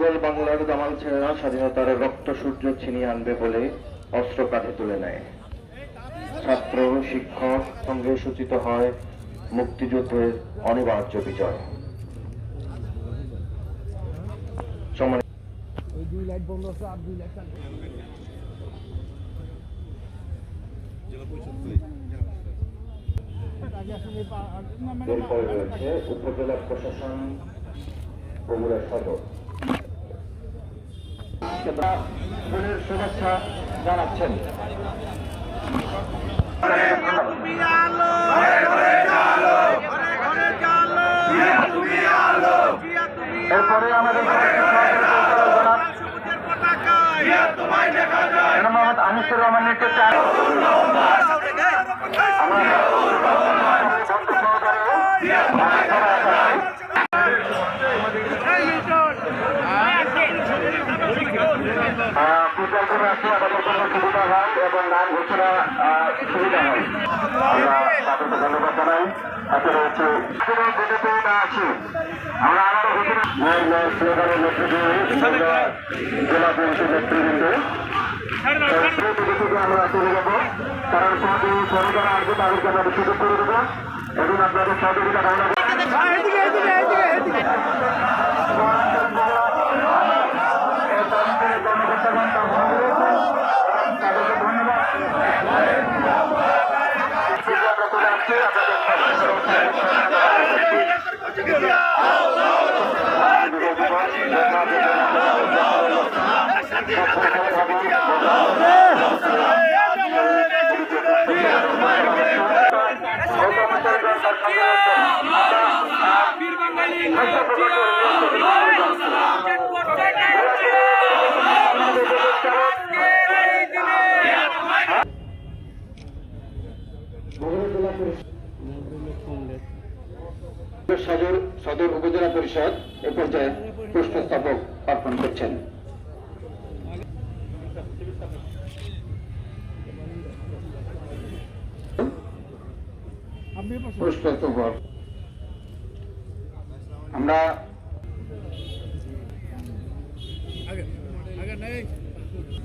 পাগল বাংলার দামাল ছেলেরা স্বাধীনতার রক্ত সূর্য ছিনিয়ে আনবে বলে অস্ত্র কাঁধে তুলে নেয়। ছাত্র শিক্ষক সঙ্গে সূচিত হয় মুক্তিযুদ্ধের অনিবার্য বিজয়। মানে এরপরে রয়েছে উপজেলা প্রশাসন বগুড়া সদর। বোনের শুভেচ্ছা জানাচ্ছেন এরপরে আমাদের মোহাম্মদ আনিসুর রহমান নেতৃত্বে করে আসলে আমাদের জন্য সুবিধা হয় এবং নাম ঘোষণা সুবিধা হয় আমরা তাদেরকে ধন্যবাদ জানাই হাতে রয়েছে বিজেপি না আছি আমরা আবারও ঘোষণা স্লোগানের নেতৃত্বে জেলা পরিষদ নেতৃবৃন্দ আমরা যাব কারণ সরকার আসবে তাদেরকে আমরা সুযোগ করে। দেবো এবং আপনাদের সহযোগিতা করি। এদিকে এদিকে এদিকে এদিকে এই তরফের কর্মকর্তাগণ তার ভালো রয়েছেন। তাদেরকে ধন্যবাদ আমরা চলে আসছি সদর সদর উপজেলা পরিষদ এ পর্যায়ে পুষ্পস্তবক অর্পণ করছেন। পুষ্পস্তবক আমরা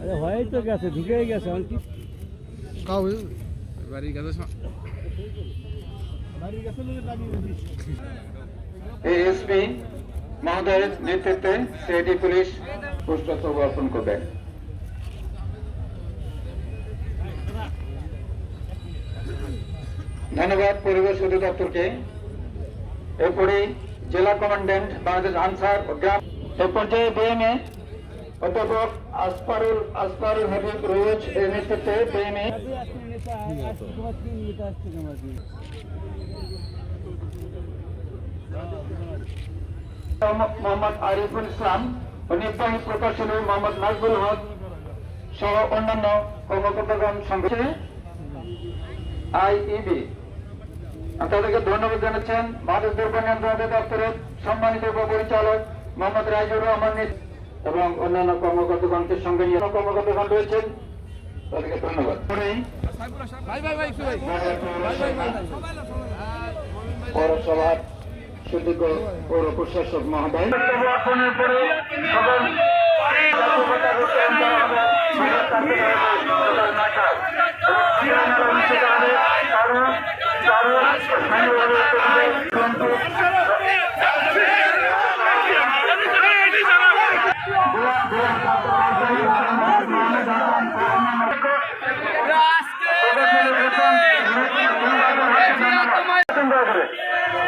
আরে হয়েই তো গেছে ঢুকেই গেছে বাড়ির কাছে এএসপি মহোদয়ের নেতৃত্বে সিআইডি পুলিশ পুষ্পস্তবক অর্পণ করবেন ধন্যবাদ পরিবেশ অধিদপ্তরকে। এরপরে জেলা কমান্ড্যান্ট বাংলাদেশ আনসার ও গ্রাম এ পর্যায়ে বিএমএ অধ্যাপক আসপারুল আসপারুল হাবিব রোজ এর নেতৃত্বে বিএমএ মোহাম্মদ আরিফুল ইসলাম নির্বাহী প্রকৌশলী মোহাম্মদ নাজবুল হক সহ অন্যান্য কর্মকর্তাগণ সঙ্গে আইইবি তাদেরকে ধন্যবাদ জানাচ্ছেন। মাদক দ্রব্য নিয়ন্ত্রণ দপ্তরের সম্মানিত উপপরিচালক মোহাম্মদ রাইজুর রহমান এবং অন্যান্য কর্মকর্তাগণকে সঙ্গে নিয়ে কর্মকর্তাগণ রয়েছেন। তাদেরকে ধন্যবাদ। পৌরসভার সুযোগ্য পৌর প্রশাসক মহোদয়। অর্পণের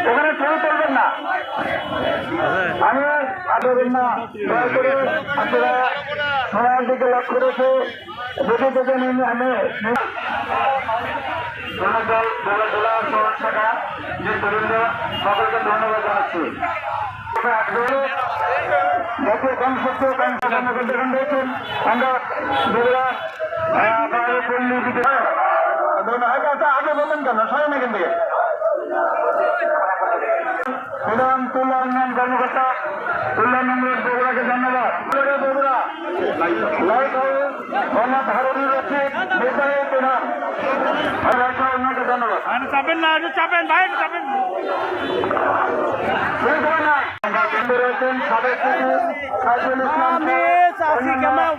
ওখানে ছবি তুলবেন না। আমি আপনাদের না দয়া করে আপনারা সময়ের দিকে লক্ষ্য রেখে দেখে দেখে নিন আমি। জনদল জেলা জেলা শহর শাখা যে তরুণরা সকলকে ধন্যবাদ জানাচ্ছি। আগে বললেন কেন সবাই না কিন্তু সুদাম তুলার নাম কর্মকর্তা তুলার নাম বগুড়াকে ধন্যবাদ। বগুড়া। লাইট হাউস অনাথ হারুনি রশিদ নেতায় প্রধান চাপেন না চাপেন ভাই চাপেন। সাবেক সাইফুল ইসলাম চাষি কেমন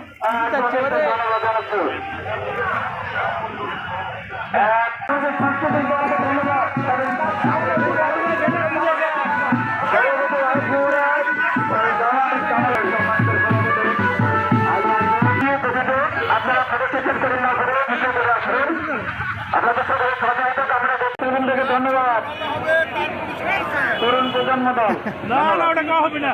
তরুণ প্রজন্ম দল। না না ওটা কম হবে না।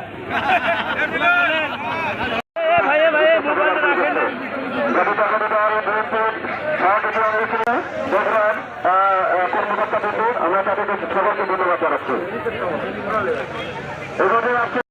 কর্মকর্তা বন্ধু আমরা তাদেরকে সবাইকে ধন্যবাদ জানাচ্ছি। এভাবে